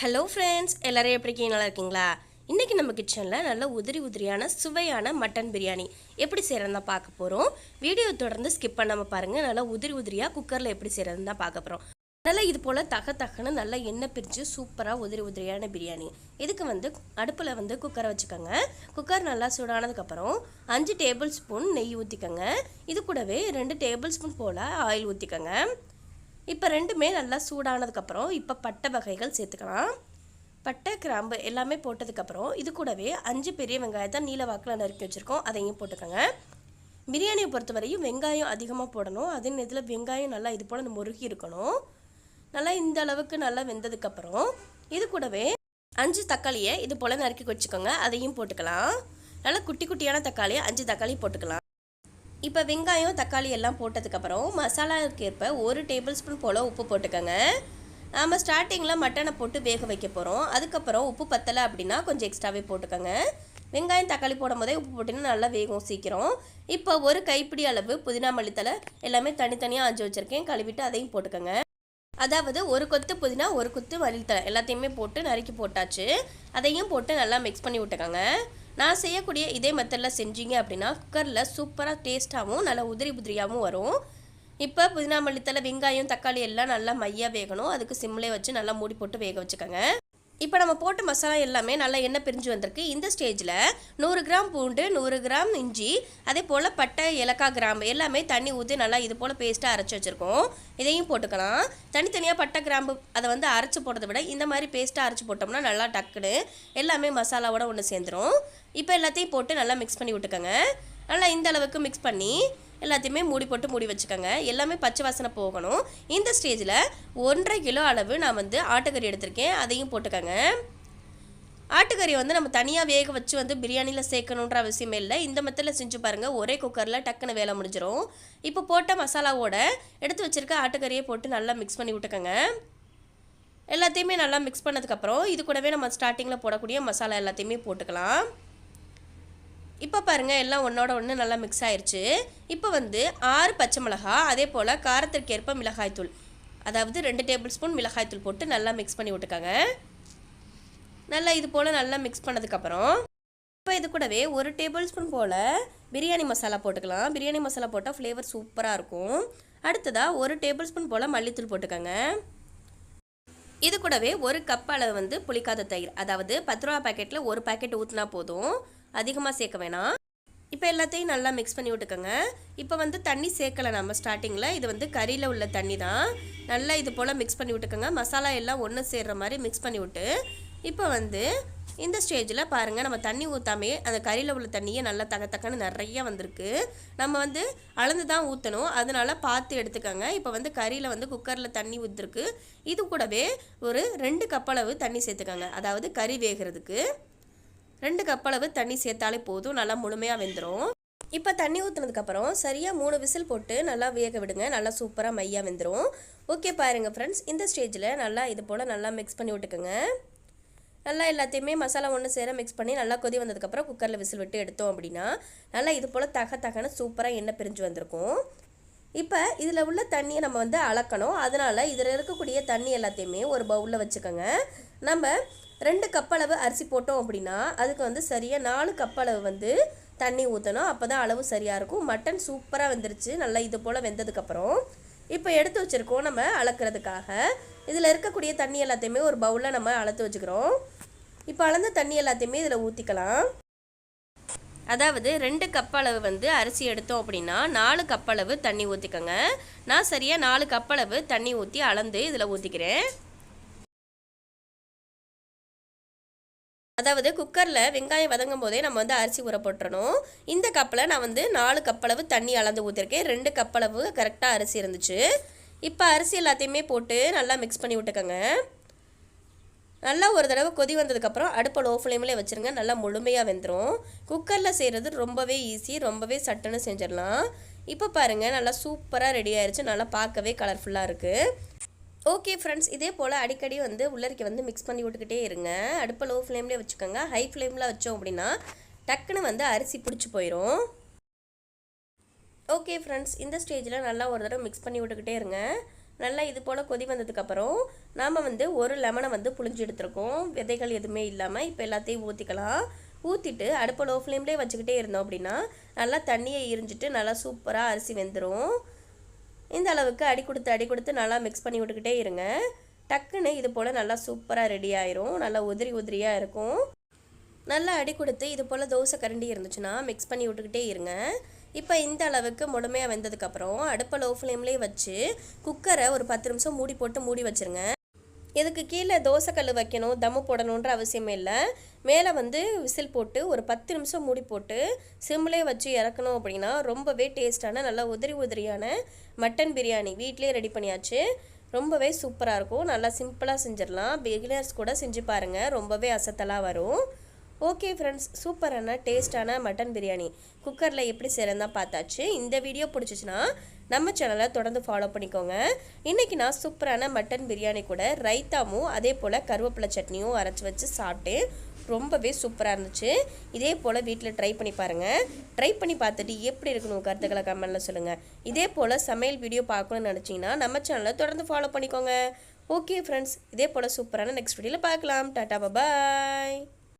Hello friends எல்லோரும் எப்படி இருக்கீங்க? நல்லா இருக்கீங்களா? இன்றைக்கி நம்ம கிச்சனில் நல்ல உதிரி உதிரியான சுவையான மட்டன் பிரியாணி எப்படி செய்கிறதுன்னு தான் பார்க்க போகிறோம் வீடியோ தொடர்ந்து ஸ்கிப் பண்ணாமல் பாருங்கள் நல்லா உதிரி உதிரியாக குக்கரில் எப்படி செய்கிறதுன்னு தான் பார்க்க போகிறோம் நல்லா இது போல் தக தகன்னு நல்லா எண்ணெய் பிரித்து சூப்பராக உதிரி உதிரியான பிரியாணி. இதுக்கு வந்து அடுப்பில் வந்து குக்கரை வச்சுக்கோங்க. குக்கர் நல்லா சூடானதுக்கப்புறம் அஞ்சு டேபிள் ஸ்பூன் நெய் ஊற்றிக்கோங்க இது கூடவே ரெண்டு டேபிள் ஸ்பூன் போல் ஆயில் ஊற்றிக்கோங்க இப்போ ரெண்டுமே நல்லா சூடானதுக்கப்புறம் இப்போ பட்டை வகைகள் சேர்த்துக்கலாம். பட்டை கிராம்பு எல்லாமே போட்டதுக்கப்புறம் இது கூடவே அஞ்சு பெரிய வெங்காயத்தை நீல வாக்கில் நறுக்கி வச்சுருக்கோம். அதையும் போட்டுக்கோங்க. பிரியாணியை பொறுத்தவரையும் வெங்காயம் அதிகமாக போடணும். அதே நேரத்தில் வெங்காயம் நல்லா இது போல் முருகி இருக்கணும். நல்லா இந்த அளவுக்கு நல்லா வெந்ததுக்கப்புறம் இது கூடவே அஞ்சு தக்காளியை இது போல் நறுக்கி வச்சுக்கோங்க. அதையும் போட்டுக்கலாம். நல்லா குட்டி குட்டியான தக்காளி அஞ்சு தக்காளி போட்டுக்கலாம். இப்போ வெங்காயம் தக்காளி எல்லாம் போட்டதுக்கப்புறம் மசாலாவுக்கு ஏற்ப ஒரு டேபிள் ஸ்பூன் போல் உப்பு போட்டுக்கோங்க. நம்ம ஸ்டார்டிங்கில் மட்டனை போட்டு வேக வைக்க போகிறோம் அதுக்கப்புறம் உப்பு பத்தலை அப்படின்னா கொஞ்சம் எக்ஸ்ட்ராவே போட்டுக்கோங்க. வெங்காயம் தக்காளி போடும் போதே உப்பு போட்டிங்கன்னா நல்லா வேகும் சீக்கிரம். இப்போ ஒரு கைப்பிடி அளவு புதினா மல்லித்தலை எல்லாமே தனித்தனியாக அஞ்சு வச்சுருக்கேன். கழுவிட்டு அதையும் போட்டுக்கோங்க. அதாவது ஒரு கொத்து புதினா ஒரு கொத்து மல்லித்தலை எல்லாத்தையுமே போட்டு நறுக்கி போட்டாச்சு. அதையும் போட்டு நல்லா மிக்ஸ் பண்ணி விட்டுக்கோங்க. நான் செய்யக்கூடிய இதே மெத்தடில் செஞ்சீங்க அப்படின்னா குக்கரில் சூப்பராக டேஸ்ட்டாகவும் நல்லா உதிரி உதிரியாகவும் வரும். இப்போ புதினா மல்லித்தலை வெங்காயம் தக்காளி எல்லாம் நல்லா மையாக வேகணும். அதுக்கு சிம்லே வச்சு நல்லா மூடி போட்டு வேக வச்சுக்கோங்க. இப்போ நம்ம போட்ட மசாலா எல்லாமே நல்லா எண்ணெய் பிரிஞ்சு வந்திருக்கு. இந்த ஸ்டேஜில் நூறு கிராம் பூண்டு நூறு கிராம் இஞ்சி அதே போல் பட்டை ஏலக்காய் கிராம்பு எல்லாமே தண்ணி ஊற்றி நல்லா இது போல் பேஸ்ட்டாக அரைச்சி வச்சுருக்கோம். இதையும் போட்டுக்கலாம். தனித்தனியாக பட்டை கிராம்பு அதை வந்து அரைச்சி போடுறத விட இந்த மாதிரி பேஸ்ட்டாக அரைச்சி போட்டோம்னா நல்லா டக்குன்னு எல்லாமே மசாலாவோட ஒன்று சேர்ந்துடும் இப்போ எல்லாத்தையும் போட்டு நல்லா மிக்ஸ் பண்ணி விட்டுக்கோங்க. நல்லா இந்த அளவுக்கு மிக்ஸ் பண்ணி எல்லாத்தையுமே மூடி போட்டு மூடி வச்சுக்கோங்க. எல்லாமே பச்சை வாசனை போகணும். இந்த ஸ்டேஜில் ஒன்றரை கிலோ அளவு நான் வந்து ஆட்டுக்கறி எடுத்திருக்கேன். அதையும் போட்டுக்கோங்க. ஆட்டுக்கறி வந்து நம்ம தனியாக வேக வச்சு வந்து பிரியாணியில் சேர்க்கணுன்ற அவசியமே இல்லை. இந்த மெத்தடில் செஞ்சு பாருங்கள் ஒரே குக்கரில் டக்குன்னு வேலை முடிஞ்சிடும் இப்போ போட்ட மசாலாவோட எடுத்து வச்சுருக்க ஆட்டுக்கறியை போட்டு நல்லா மிக்ஸ் பண்ணி விட்டுக்கோங்க. எல்லாத்தையுமே நல்லா மிக்ஸ் பண்ணதுக்கப்புறம் இது கூடவே நம்ம ஸ்டார்டிங்கில் போடக்கூடிய மசாலா எல்லாத்தையுமே போட்டுக்கலாம். இப்போ பாருங்கள் எல்லாம் ஒன்றோட ஒன்று நல்லா மிக்ஸ் ஆயிடுச்சு இப்போ வந்து ஆறு பச்சை மிளகா அதே போல் காரத்திற்கேற்ப மிளகாய்த்தூள் அதாவது ரெண்டு டேபிள் ஸ்பூன் மிளகாய்த்தூள் போட்டு நல்லா மிக்ஸ் பண்ணி விட்டுக்கோங்க. நல்லா இது போல் நல்லா மிக்ஸ் பண்ணதுக்கப்புறம் இப்போ இது கூடவே ஒரு டேபிள் ஸ்பூன் போல் பிரியாணி மசாலா போட்டுக்கலாம். பிரியாணி மசாலா போட்டால் ஃப்ளேவர் சூப்பராக இருக்கும். அடுத்ததாக ஒரு டேபிள் ஸ்பூன் போல் மல்லித்தூள் போட்டுக்கோங்க. இது கூடவே ஒரு கப் அளவு வந்து புளிக்காத தயிர். அதாவது பத்து ரூபா பாக்கெட்டில் ஒரு பாக்கெட் ஊற்றினா போதும். அதிகமாக சேர்க்க வேணாம். இப்போ எல்லாத்தையும் நல்லா மிக்ஸ் பண்ணி விட்டுக்கோங்க. இப்போ வந்து தண்ணி சேர்க்கலை நம்ம ஸ்டார்டிங்கில் இது வந்து கறியில் உள்ள தண்ணி தான். நல்லா இது போல் மிக்ஸ் பண்ணி விட்டுக்கோங்க. மசாலா எல்லாம் ஒன்று சேர்கிற மாதிரி மிக்ஸ் பண்ணி விட்டு இப்போ வந்து இந்த ஸ்டேஜில் பாருங்கள் நம்ம தண்ணி ஊற்றாமே அந்த கறியில் உள்ள தண்ணியே நல்லா தக தக்கன்னு நிறைய வந்திருக்கு. நம்ம வந்து அளந்து தான் ஊற்றணும் அதனால் பார்த்து எடுத்துக்கோங்க. இப்போ வந்து கறியில் வந்து குக்கரில் தண்ணி ஊற்றுருக்கு இது கூடவே ஒரு ரெண்டு கப்பளவு தண்ணி சேர்த்துக்கோங்க. அதாவது கறி வேகிறதுக்கு ரெண்டு கப்பளவு தண்ணி சேர்த்தாலே போதும். நல்லா முழுமையாக வெந்துடும் இப்போ தண்ணி ஊற்றுனதுக்கப்புறம் சரியாக மூணு விசில் போட்டு நல்லா வேக விடுங்க. நல்லா சூப்பராக மையாக வெந்துடும் ஓகே பாருங்கள் ஃப்ரெண்ட்ஸ் இந்த ஸ்டேஜில் நல்லா இது போல் நல்லா மிக்ஸ் பண்ணி விட்டுக்கோங்க. நல்லா எல்லாத்தையுமே மசாலா ஒன்று சேர மிக்ஸ் பண்ணி நல்லா கொதி வந்ததுக்கப்புறம் குக்கரில் விசில் விட்டு எடுத்தோம் அப்படின்னா நல்லா இது போல் தக தகன்னு சூப்பராக எண்ணெய் பிரிஞ்சு வந்திருக்கும். இப்போ இதில் உள்ள தண்ணியை நம்ம வந்து அளக்கணும். அதனால் இதில் இருக்கக்கூடிய தண்ணி எல்லாத்தையுமே ஒரு பவுலில் வச்சுக்கோங்க. நம்ம ரெண்டு கப்பளவு அரிசி போட்டோம் அப்படின்னா அதுக்கு வந்து சரியாக நாலு கப்பளவு வந்து தண்ணி ஊற்றணும் அப்போ தான் அளவு சரியாக இருக்கும். மட்டன் சூப்பராக வெந்துருச்சு. நல்லா இது போல் வெந்ததுக்கப்புறம் இப்போ எடுத்து வச்சுருக்கோம் நம்ம அளக்கிறதுக்காக. இதில் இருக்கக்கூடிய தண்ணி எல்லாத்தையுமே ஒரு பவுலில் நம்ம அளத்து வச்சுக்கிறோம். இப்போ அளந்த தண்ணி எல்லாத்தையுமே இதில் ஊற்றிக்கலாம் அதாவது ரெண்டு கப் அளவு வந்து அரிசி எடுத்தோம் அப்படின்னா நாலு கப் அளவு தண்ணி ஊற்றிக்கோங்க நான் சரியாக நாலு கப் அளவு தண்ணி ஊற்றி அளந்து இதில் ஊற்றிக்கிறேன் அதாவது குக்கரில் வெங்காயம் வதங்கும் போதே நம்ம வந்து அரிசி ஊற போட்டுறணும். இந்த கப்பில் நான் வந்து நாலு கப்பளவு தண்ணி அளந்து ஊற்றிருக்கேன் ரெண்டு கப்பளவு கரெக்டாக அரிசி இருந்துச்சு. இப்போ அரிசி எல்லாத்தையுமே போட்டு நல்லா மிக்ஸ் பண்ணி விட்டுக்கோங்க. நல்லா ஒரு தடவை கொதி வந்ததுக்கப்புறம் அடுப்பை லோ ஃப்ளேம்லேயே வச்சுருங்க. நல்லா முழுமையாக வெந்துடும் குக்கரில் செய்கிறது ரொம்பவே ஈஸி ரொம்பவே சட்டுன்னு செஞ்சிடலாம். இப்போ பாருங்கள் நல்லா சூப்பராக ரெடி ஆயிடுச்சு நல்லா பார்க்கவே கலர்ஃபுல்லாக இருக்குது ஓகே ஃப்ரெண்ட்ஸ் இதே போல் அடிக்கடி வந்து உள்ளரிக்கை வந்து மிக்ஸ் பண்ணி விட்டுக்கிட்டே இருங்க. அடுப்பை லோ ஃப்ளேம்லேயே வச்சுக்கோங்க. ஹை ஃப்ளேமில் வச்சோம் அப்படின்னா டக்குன்னு வந்து அரிசி பிடிச்சி போயிடும் ஓகே ஃப்ரெண்ட்ஸ் இந்த ஸ்டேஜில் நல்லா ஒரு தடவை மிக்ஸ் பண்ணி விட்டுக்கிட்டே இருங்க. நல்லா இது போல் கொதி வந்ததுக்கப்புறம் நாம் வந்து ஒரு லெமனை வந்து புளிஞ்சு எடுத்துருக்கோம். விதைகள் எதுவுமே இல்லாமல் இப்போ எல்லாத்தையும் ஊற்றிக்கலாம் ஊற்றிட்டு அடுப்பை லோ ஃப்ளேம்லேயே வச்சுக்கிட்டே இருந்தோம் அப்படின்னா நல்லா தண்ணியை எரிஞ்சிட்டு நல்லா சூப்பராக அரிசி வெந்துடும் இந்த அளவுக்கு அடி கொடுத்து அடி கொடுத்து நல்லா மிக்ஸ் பண்ணி விட்டுக்கிட்டே இருங்க. டக்குன்னு இது போல் நல்லா சூப்பராக ரெடி ஆயிரும். நல்லா உதிரி உதிரியாக இருக்கும். நல்லா அடி கொடுத்து இது போல் தோசை கரண்டி இருந்துச்சுன்னா மிக்ஸ் பண்ணி விட்டுக்கிட்டே இருங்க. இப்போ இந்த அளவுக்கு முழுமையாக வெந்ததுக்கப்புறம் அடுப்பை லோ ஃப்ளேம்லேயே வச்சு குக்கரை ஒரு பத்து நிமிஷம் மூடி போட்டு மூடி வச்சுருங்க. இதுக்கு கீழே தோசைக்கல் வைக்கணும் தம்மு போடணுன்ற அவசியமே இல்லை. மேலே வந்து விசில் போட்டு ஒரு பத்து நிமிஷம் மூடி போட்டு சிம்லேயே வச்சு இறக்கணும் அப்படின்னா ரொம்பவே டேஸ்டான நல்லா உதிரி உதிரியான மட்டன் பிரியாணி வீட்டிலே ரெடி பண்ணியாச்சு. ரொம்பவே சூப்பராக இருக்கும். நல்லா சிம்பிளாக செஞ்சிடலாம். பிகினர்ஸ் கூட செஞ்சு பாருங்கள் ரொம்பவே அசத்தலாக வரும். ஓகே ஃப்ரெண்ட்ஸ் சூப்பரான டேஸ்டான மட்டன் பிரியாணி குக்கரில் எப்படி செய்கிறதா பார்த்தாச்சு. இந்த வீடியோ பிடிச்சிச்சின்னா நம்ம சேனலை தொடர்ந்து ஃபாலோ பண்ணிக்கோங்க. இன்றைக்கி நான் சூப்பரான மட்டன் பிரியாணி கூட ரைத்தாவும் அதே போல் கருவேப்பிலை சட்னியும் அரைச்சி வச்சு சாப்பிட்டு ரொம்பவே சூப்பராக இருந்துச்சு. இதே போல் வீட்டில் ட்ரை பண்ணி பாருங்கள் ட்ரை பண்ணி பார்த்துட்டு எப்படி இருக்கணும் கருத்துக்களை கமெண்ட்டில் சொல்லுங்கள் இதே போல் சமையல் வீடியோ பார்க்கணும்னு நினச்சிங்கன்னா நம்ம சேனலை தொடர்ந்து ஃபாலோ பண்ணிக்கோங்க. ஓகே ஃப்ரெண்ட்ஸ் இதே போல் சூப்பரான நெக்ஸ்ட் வீடியோவில் பார்க்கலாம். டாட்டா பாய்